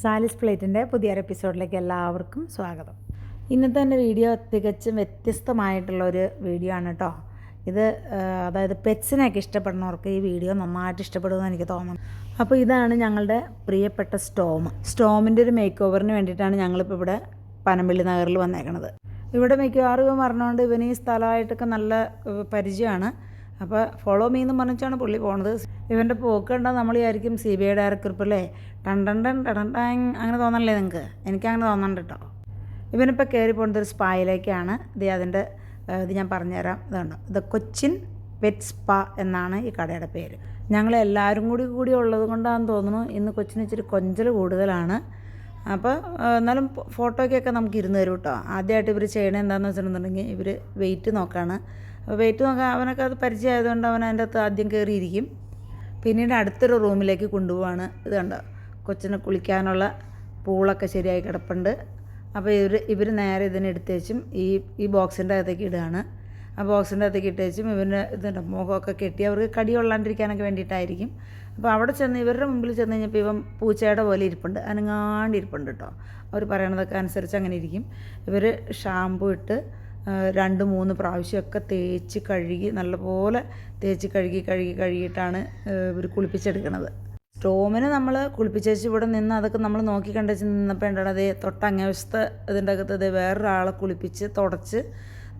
സാലിസ് പ്ലേറ്റിന്റെ പുതിയൊരു എപ്പിസോഡിലേക്ക് എല്ലാവർക്കും സ്വാഗതം. ഇന്നത്തെ എന്റെ വീഡിയോ തികച്ചും വ്യത്യസ്തമായിട്ടുള്ളൊരു വീഡിയോ ആണ് കേട്ടോ. ഇത് അതായത് പെറ്റ്സിനെയൊക്കെ ഇഷ്ടപ്പെടുന്നവർക്ക് ഈ വീഡിയോ നന്നായിട്ട് ഇഷ്ടപ്പെടുമെന്ന് എനിക്ക് തോന്നുന്നു. അപ്പോൾ ഇതാണ് ഞങ്ങളുടെ പ്രിയപ്പെട്ട സ്റ്റോം സ്റ്റോമിന്റെ ഒരു മേക്ക് ഓവറിന് വേണ്ടിയിട്ടാണ് ഞങ്ങളിപ്പോൾ ഇവിടെ പനമ്പള്ളി നഗറിൽ വന്നേക്കണത്. ഇവിടെ മിക്കവാറും പറഞ്ഞുകൊണ്ട് ഇവന് ഈ സ്ഥലമായിട്ടൊക്കെ നല്ല പരിചയമാണ്. അപ്പോൾ ഫോളോ മീ എന്ന് പറഞ്ഞിട്ടാണ് പുള്ളി പോണത്. ഇവന്റെ പോക്ക് കണ്ടാൽ നമ്മൾ വിചാരിക്കും സി ബി ഐ ഡയറക്ടർ ഇപ്പല്ലേ ടൺ ടൺ ടൺ അങ്ങനെ തോന്നണല്ലേ നിങ്ങൾക്ക് എനിക്കങ്ങനെ തോന്നണ്ട കേട്ടോ ഇവനിപ്പോൾ കയറി പോകുന്നത് ഒരു സ്പായിലേക്കാണ് ഇത് അതിന്റെ ഇത് ഞാൻ പറഞ്ഞുതരാം. ഇതുണ്ട് ഇത് കൊച്ചിൻ പെറ്റ് സ്പാ എന്നാണ് ഈ കടയുടെ പേര്. ഞങ്ങൾ എല്ലാവരും കൂടി കൂടി ഉള്ളത് കൊണ്ടാണെന്ന് തോന്നുന്നു. ഇന്ന് കൊച്ചിന് ഇച്ചിരി കൊഞ്ചൽ കൂടുതലാണ്. അപ്പോൾ എന്നാലും ഫോട്ടോയ്ക്കൊക്കെ നമുക്ക് ഇരുന്ന് തരും കേട്ടോ ആദ്യമായിട്ട് ഇവർ ചെയ്യണത് എന്താണെന്ന് വെച്ചിട്ടുണ്ടെങ്കിൽ ഇവർ വെയിറ്റ് അപ്പോൾ വെയിറ്റ് നോക്കാൻ അവനൊക്കെ അത് പരിചയമായതുകൊണ്ട് അവൻ അതിന്റെ അകത്ത് ആദ്യം കയറിയിരിക്കും. പിന്നീട് അടുത്തൊരു റൂമിലേക്ക് കൊണ്ടുപോവാണ്. ഇത് കണ്ടോ? കൊച്ചിനെ കുളിക്കാനുള്ള പൂളൊക്കെ ശരിയായി കിടപ്പുണ്ട്. അപ്പോൾ ഇവർ ഇവർ നേരെ ഇതിനെ എടുത്തേച്ചും ഈ ഈ ബോക്സിന്റെ അകത്തേക്ക് ഇടുകയാണ്. ആ ബോക്സിന്റെ അകത്തേക്ക് ഇട്ടേച്ചും ഇവന് ഇതുണ്ട് മുഖമൊക്കെ കെട്ടി അവർക്ക് കടി കൊള്ളാണ്ടിരിക്കാനൊക്കെ വേണ്ടിയിട്ടായിരിക്കും. അപ്പോൾ അവിടെ ചെന്ന് ഇവരുടെ മുമ്പിൽ ചെന്ന് കഴിഞ്ഞപ്പോൾ ഇവൻ പൂച്ചയുടെ പോലെ ഇരിപ്പുണ്ട്. അനങ്ങാണ്ട് ഇരിപ്പുണ്ട് കേട്ടോ. അവർ പറയണതൊക്കെ അനുസരിച്ച് അങ്ങനെ ഇരിക്കും. ഇവർ ഷാമ്പു ഇട്ട് രണ്ട് മൂന്ന് പ്രാവശ്യമൊക്കെ തേച്ച് കഴുകി നല്ലപോലെ തേച്ച് കഴുകി കഴുകി കഴുകിയിട്ടാണ് ഇവർ കുളിപ്പിച്ചെടുക്കുന്നത് സ്റ്റോമിന് നമ്മൾ കുളിപ്പിച്ചേച്ച് ഇവിടെ നിന്ന് അതൊക്കെ നമ്മൾ നോക്കി കണ്ടേച്ച് നിന്നപ്പോൾ എന്താണ് അതേ തൊട്ടങ്ങവശത്തെ ഇതിന്റെ അകത്ത് അതേ വേറൊരാളെ കുളിപ്പിച്ച് തുടച്ച്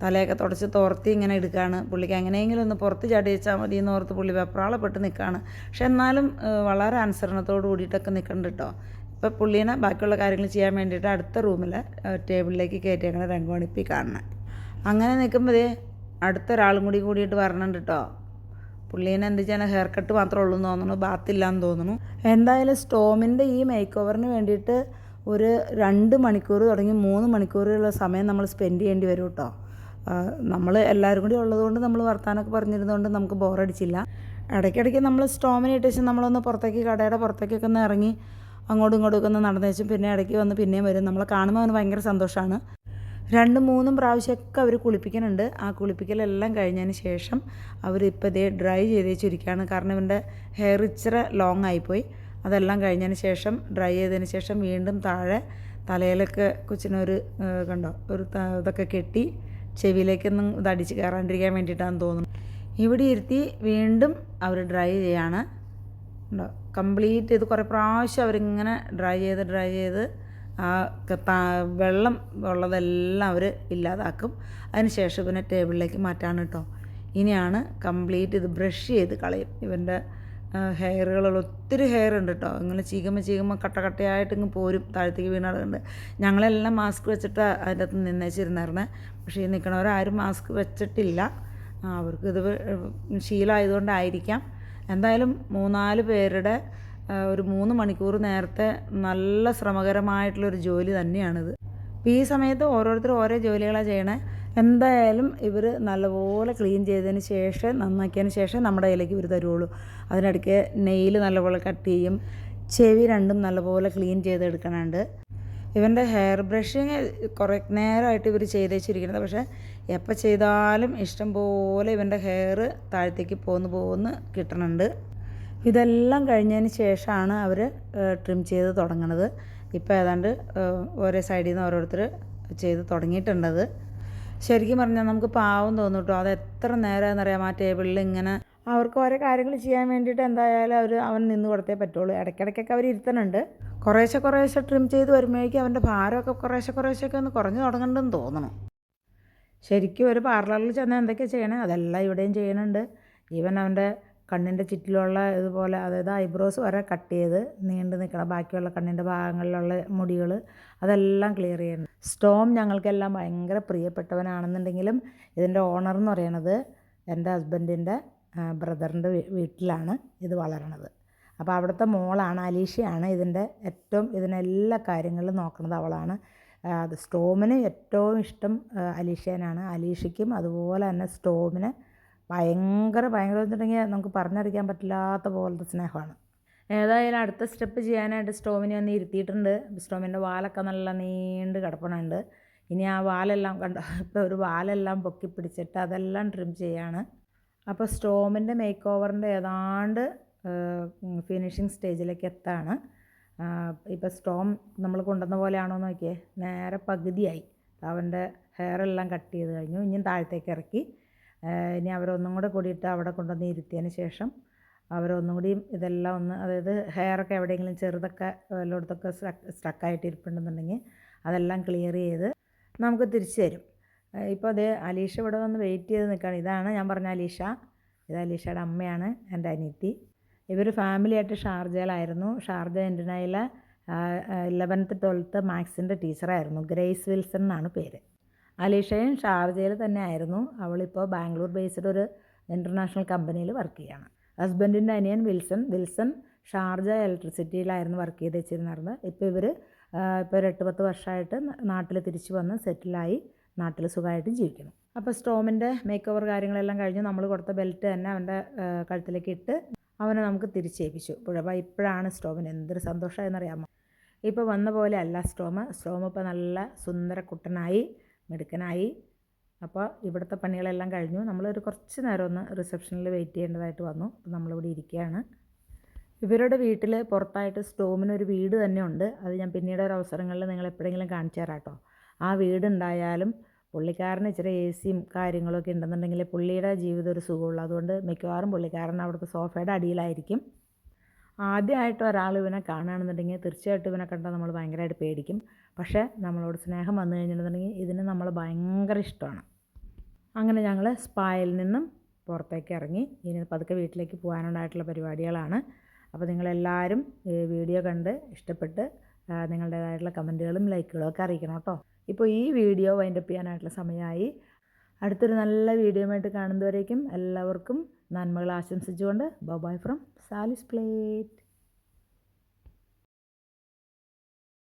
തലയൊക്കെ തുടച്ച് തുറത്തി ഇങ്ങനെ എടുക്കുകയാണ് പുള്ളിക്ക് എങ്ങനെയെങ്കിലും ഒന്ന് പുറത്ത് ചാടി വെച്ചാൽ മതി എന്ന് ഓർത്ത് പുള്ളി വെപ്രാളപ്പെട്ട് നിൽക്കുകയാണ് പക്ഷെ എന്നാലും വളരെ അനുസരണത്തോട് കൂടിയിട്ടൊക്കെ നിൽക്കുന്നുണ്ട് കേട്ടോ ഇപ്പോൾ പുള്ളീനെ ബാക്കിയുള്ള കാര്യങ്ങൾ ചെയ്യാൻ വേണ്ടിയിട്ട് അടുത്ത റൂമിൽ ടേബിളിലേക്ക് കയറ്റിയേക്കണ രംഗോണിപ്പി കാണണം അങ്ങനെ നിൽക്കുമ്പോഴേ അടുത്തൊരാളും കൂടി കൂടിയിട്ട് വരണുണ്ട് കേട്ടോ പുള്ളീനെ എന്ത് ചെയ്യാൻ ഹെയർ കട്ട് മാത്രമേ ഉള്ളൂ എന്ന് തോന്നുന്നു. ബാത്തില്ലാന്ന് തോന്നുന്നു. എന്തായാലും സ്റ്റോമിന്റെ ഈ മേക്ക് ഓവറിന് വേണ്ടിയിട്ട് ഒരു രണ്ട് മണിക്കൂർ തുടങ്ങി മൂന്ന് മണിക്കൂറുള്ള സമയം നമ്മൾ സ്പെൻഡ് ചെയ്യേണ്ടി വരും കേട്ടോ. നമ്മൾ എല്ലാവരും കൂടി ഉള്ളതുകൊണ്ട് നമ്മൾ വർത്താനമൊക്കെ പറഞ്ഞിരുന്നതുകൊണ്ട് നമുക്ക് ബോറടിച്ചില്ല ഇടയ്ക്കിടയ്ക്ക് നമ്മൾ സ്റ്റോമിനെ ഇട്ടേച്ച് നമ്മളൊന്ന് പുറത്തേക്ക് കടയുടെ പുറത്തേക്കൊക്കെ ഒന്ന് ഇറങ്ങി അങ്ങോട്ടും ഇങ്ങോട്ടും ഒക്കെ ഒന്ന് നടന്നു വെച്ചും പിന്നെ ഇടയ്ക്ക് വന്ന് പിന്നെയും വരും. നമ്മളെ കാണുമ്പോൾ അവന് ഭയങ്കര സന്തോഷമാണ് രണ്ടും മൂന്നും പ്രാവശ്യമൊക്കെ അവർ കുളിപ്പിക്കുന്നുണ്ട് ആ കുളിപ്പിക്കലെല്ലാം കഴിഞ്ഞതിന് ശേഷം അവരിപ്പോൾ ഇതേ ഡ്രൈ ചെയ്ത് വെച്ചിരിക്കുകയാണ് കാരണം ഇവന്റെ ഹെയർ ഇച്ചിരി ലോങ് ആയിപ്പോയി. അതെല്ലാം കഴിഞ്ഞതിന് ശേഷം ഡ്രൈ ചെയ്തതിന് ശേഷം വീണ്ടും താഴെ തലയിലൊക്കെ കൊച്ചിനൊരു കണ്ടോ ഒരു ഇതൊക്കെ കെട്ടി ചെവിയിലേക്കൊന്നും ഇത് അടിച്ച് കയറാണ്ടിരിക്കാൻ വേണ്ടിയിട്ടാണെന്ന് തോന്നുന്നു. ഇവിടെ ഇരുത്തി വീണ്ടും അവർ ഡ്രൈ ചെയ്യാണ്. കംപ്ലീറ്റ് ഇത് കുറേ പ്രാവശ്യം അവരിങ്ങനെ ഡ്രൈ ചെയ്ത് ഡ്രൈ ചെയ്ത് ആ വെള്ളം ഉള്ളതെല്ലാം അവർ ഇല്ലാതാക്കും. അതിന് ശേഷം പിന്നെ ടേബിളിലേക്ക് മാറ്റാണ് കേട്ടോ ഇനിയാണ് കംപ്ലീറ്റ് ഇത് ബ്രഷ് ചെയ്ത് കളയും. ഇവന്റെ ഹെയറുകളുള്ള ഒത്തിരി ഹെയർ ഉണ്ട് കേട്ടോ ഇങ്ങനെ ചീകുമ്പോൾ ചീകുമ്പോൾ കട്ട കട്ടയായിട്ട് ഇങ്ങ് പോരും താഴത്തേക്ക് വീണടുണ്ട് ഞങ്ങളെല്ലാം മാസ്ക് വെച്ചിട്ട് അതിന്റെ അകത്ത് നിന്നേച്ചിരുന്നായിരുന്നേ പക്ഷേ ഈ നിൽക്കണവരാരും മാസ്ക് വെച്ചിട്ടില്ല. അവർക്ക് ഇത് ശീലമായതുകൊണ്ടായിരിക്കാം. എന്തായാലും മൂന്നാൽ പേരുടെ ഒരു മൂന്ന് മണിക്കൂർ നേരത്തെ നല്ല ശ്രമകരമായിട്ടുള്ളൊരു ജോലി തന്നെയാണിത്. അപ്പോൾ ഈ സമയത്ത് ഓരോരുത്തർ ഓരോ ജോലികളാണ് ചെയ്യണേ. എന്തായാലും ഇവർ നല്ലപോലെ ക്ലീൻ ചെയ്തതിന് ശേഷം നന്നാക്കിയതിന് ശേഷം നമ്മുടെ കയ്യിലേക്ക് ഇവർ തരുള്ളൂ അതിനിടയ്ക്ക് നെയിൽ നല്ലപോലെ കട്ട് ചെയ്യും. ചെവി രണ്ടും നല്ലപോലെ ക്ലീൻ ചെയ്തെടുക്കണുണ്ട്. ഇവന്റെ ഹെയർ ബ്രഷിങ് കുറേ നേരമായിട്ട് ഇവർ ചെയ്ത് വെച്ചിരിക്കുന്നത് പക്ഷേ എപ്പോൾ ചെയ്താലും ഇഷ്ടം പോലെ ഇവന്റെ ഹെയർ താഴത്തേക്ക് പോന്ന് പോന്ന് കിട്ടണുണ്ട്. ഇതെല്ലാം കഴിഞ്ഞതിന് ശേഷമാണ് അവർ ട്രിം ചെയ്ത് തുടങ്ങണത്. ഇപ്പോൾ ഏതാണ്ട് ഓരോ സൈഡിൽ നിന്ന് ഓരോരുത്തർ ചെയ്ത് തുടങ്ങിയിട്ടുണ്ടത് ശരിക്കും പറഞ്ഞാൽ നമുക്ക് പാവം തോന്നും കേട്ടോ അത് എത്ര നേരമെന്നറിയാം ആ ടേബിളിൽ ഇങ്ങനെ അവർക്ക് ഓരോ കാര്യങ്ങൾ ചെയ്യാൻ വേണ്ടിയിട്ട് എന്തായാലും അവർ അവൻ നിന്ന് കൊടുത്തേ പറ്റുള്ളൂ. ഇടയ്ക്കിടയ്ക്കൊക്കെ അവർ ഇരുത്തണുണ്ട്. കുറേശ്ശെ കുറേശ്ശെ ട്രിം ചെയ്ത് വരുമ്പോഴേക്കും അവന്റെ ഭാരമൊക്കെ കുറേശ്ശെ കുറേശ്ശെയൊക്കെ ഒന്ന് കുറഞ്ഞു തുടങ്ങണ്ടെന്ന് തോന്നണം. ശരിക്കും ഒരു പാർലറിൽ ചെന്നാൽ എന്തൊക്കെയാണ് ചെയ്യണേ? അതെല്ലാം ഇവിടെയും ചെയ്യണുണ്ട്. ഈവൻ അവന്റെ കണ്ണിന്റെ ചുറ്റിലുള്ള ഇതുപോലെ അതായത് ഐബ്രോസ് വരെ കട്ട് ചെയ്ത് നീണ്ടു നിൽക്കണം. ബാക്കിയുള്ള കണ്ണിന്റെ ഭാഗങ്ങളിലുള്ള മുടികൾ അതെല്ലാം ക്ലിയർ ചെയ്യണം. സ്റ്റോം ഞങ്ങൾക്കെല്ലാം ഭയങ്കര പ്രിയപ്പെട്ടവനാണെന്നുണ്ടെങ്കിലും ഇതിന്റെ ഓണർ എന്ന് പറയണത് എന്റെ ഹസ്ബൻഡിന്റെ ബ്രദറിന്റെ വീട്ടിലാണ് ഇത് വളരണത്. അപ്പോൾ അവിടുത്തെ മോളാണ് അലീഷയാണ് ഇതിന്റെ ഏറ്റവും ഇതിനെല്ലാ കാര്യങ്ങളിലും നോക്കുന്നത് അവളാണ്. അത് സ്റ്റോമിന് ഏറ്റവും ഇഷ്ടം അലീഷേനാണ്. അലീഷയ്ക്കും അതുപോലെ തന്നെ സ്റ്റോമിന് ഭയങ്കര ഭയങ്കര വെച്ചിട്ടുണ്ടെങ്കിൽ നമുക്ക് പറഞ്ഞറിയിക്കാൻ പറ്റില്ലാത്ത പോലത്തെ സ്നേഹമാണ്. ഏതായാലും അടുത്ത സ്റ്റെപ്പ് ചെയ്യാനായിട്ട് സ്റ്റോമിനെ ഒന്ന് ഇരുത്തിയിട്ടുണ്ട്. സ്റ്റോമിന്റെ വാലൊക്കെ നല്ല നീണ്ട് കിടപ്പണുണ്ട് ഇനി ആ വാലെല്ലാം കണ്ട? ഇപ്പോൾ ഒരു വാലെല്ലാം പൊക്കി പിടിച്ചിട്ട് അതെല്ലാം ട്രിം ചെയ്യാണ്. അപ്പോൾ സ്റ്റോമിന്റെ മേക്ക് ഓവറിന്റെ ഏതാണ്ട് ഫിനിഷിങ് സ്റ്റേജിലേക്ക് എത്താണ്. ഇപ്പോൾ സ്റ്റോം നമ്മൾ കൊണ്ടുവന്ന പോലെയാണോ നോക്കിയേ. നേരെ പകുതിയായി. അവന്റെ ഹെയർ എല്ലാം കട്ട് ചെയ്ത് കഴിഞ്ഞു. ഇനിയും താഴത്തേക്ക് ഇറക്കി. ഇനി അവരൊന്നും കൂടെ കൂടിയിട്ട് അവിടെ കൊണ്ടുവന്ന് ഇരുത്തിയതിന് ശേഷം അവരൊന്നും കൂടിയും ഇതെല്ലാം ഒന്ന് അതായത് ഹെയറൊക്കെ എവിടെയെങ്കിലും ചെറുതൊക്കെ വല്ലയിടത്തൊക്കെ സ്റ്റക്കായിട്ട് ഇരിപ്പുണ്ടെന്നുണ്ടെങ്കിൽ അതെല്ലാം ക്ലിയർ ചെയ്ത് നമുക്ക് തിരിച്ചു തരും. ഇപ്പോൾ അതേ അലീഷ ഇവിടെ വന്ന് വെയിറ്റ് ചെയ്ത് നിൽക്കുകയാണ്. ഇതാണ് ഞാൻ പറഞ്ഞ അലീഷ. ഇത് അലീഷയുടെ അമ്മയാണ് എന്റെ അനിയത്തി. ഇവർ ഫാമിലിയായിട്ട് ഷാർജയിലായിരുന്നു. ഷാർജ എന്റെ ഇലവൻത്ത് ട്വൽത്ത് മാത്സിന്റെ ടീച്ചറായിരുന്നു. ഗ്രേസ് വിൽസൺ എന്നാണ് പേര്. അലീഷയും ഷാർജയിൽ തന്നെ ആയിരുന്നു അവളിപ്പോൾ ബാംഗ്ലൂർ ബേസ്ഡ് ഒരു ഇന്റർനാഷണൽ കമ്പനിയിൽ വർക്ക് ചെയ്യുകയാണ് ഹസ്ബൻഡിന്റെ അനിയൻ വിൽസൺ വിൽസൺ ഷാർജ ഇലക്ട്രിസിറ്റിയിലായിരുന്നു വർക്ക് ചെയ്ത് വെച്ചിരുന്നത് ഇപ്പോൾ ഇവർ ഇപ്പോൾ ഒരു എട്ട് പത്ത് വർഷമായിട്ട് നാട്ടിൽ തിരിച്ചു വന്ന് സെറ്റിലായി നാട്ടിൽ സുഖമായിട്ട് ജീവിക്കുന്നു. അപ്പോൾ സ്റ്റോമിന്റെ മേക്ക് ഓവർ കാര്യങ്ങളെല്ലാം കഴിഞ്ഞ് നമ്മൾ കൊടുത്ത ബെൽറ്റ് തന്നെ അവന്റെ കഴുത്തിലേക്ക് ഇട്ട് അവനെ നമുക്ക് തിരിച്ചേൽപ്പിച്ചു അപ്പോൾ ഇപ്പോഴാണ് സ്റ്റോമിന് എന്തൊരു സന്തോഷമായെന്നറിയാമോ? ഇപ്പോൾ വന്ന പോലെ അല്ല സ്റ്റോമ്. സ്റ്റോമ് ഇപ്പോൾ നല്ല സുന്ദര കുട്ടനായി മിടുക്കനായി. അപ്പോൾ ഇവിടുത്തെ പണികളെല്ലാം കഴിഞ്ഞു. നമ്മളൊരു കുറച്ച് നേരം ഒന്ന് റിസപ്ഷനിൽ വെയിറ്റ് ചെയ്യേണ്ടതായിട്ട് വന്നു. അപ്പോൾ നമ്മളിവിടെ ഇരിക്കുകയാണ്. ഇവരുടെ വീട്ടിൽ പുറത്തായിട്ട് സ്റ്റോമിനൊരു വീട് തന്നെ ഉണ്ട്. അത് ഞാൻ പിന്നീട് ഒരു അവസരങ്ങളിൽ നിങ്ങൾ എപ്പോഴെങ്കിലും കാണിച്ചു തരാം കേട്ടോ. ആ വീടുണ്ടായാലും പുള്ളിക്കാരന് ഇച്ചിരി എ സിയും കാര്യങ്ങളൊക്കെ ഉണ്ടെന്നുണ്ടെങ്കിൽ പുള്ളിയുടെ ജീവിതം ഒരു സുഖമുള്ളൂ. അതുകൊണ്ട് മിക്കവാറും പുള്ളിക്കാരൻ അവിടുത്തെ സോഫയുടെ അടിയിലായിരിക്കും. ആദ്യമായിട്ട് ഒരാൾ ഇവനെ കാണുകയാണെന്നുണ്ടെങ്കിൽ തീർച്ചയായിട്ടും ഇവനെ കണ്ടാൽ നമ്മൾ ഭയങ്കരമായിട്ട് പേടിക്കും. പക്ഷേ നമ്മളോട് സ്നേഹം വന്നു കഴിഞ്ഞിട്ടുണ്ടെങ്കിൽ ഇതിന് നമ്മൾ ഭയങ്കര ഇഷ്ടമാണ്. അങ്ങനെ ഞങ്ങൾ സ്പായിൽ നിന്നും പുറത്തേക്ക് ഇറങ്ങി. ഇനി പതുക്കെ വീട്ടിലേക്ക് പോകാനുണ്ടായിട്ടുള്ള പരിപാടികളാണ്. അപ്പോൾ നിങ്ങളെല്ലാവരും വീഡിയോ കണ്ട് ഇഷ്ടപ്പെട്ട് നിങ്ങളുടേതായിട്ടുള്ള കമന്റുകളും ലൈക്കുകളും ഒക്കെ അറിയിക്കണം കേട്ടോ. ഇപ്പോൾ ഈ വീഡിയോ വൈൻഡപ്പ് ചെയ്യാനായിട്ടുള്ള സമയമായി. അടുത്തൊരു നല്ല വീഡിയോയുമായിട്ട് കാണുന്നവരേക്കും എല്ലാവർക്കും നന്മകൾ ആശംസിച്ചുകൊണ്ട് ബൈ ഫ്രം സാലിസ് പ്ലേറ്റ്.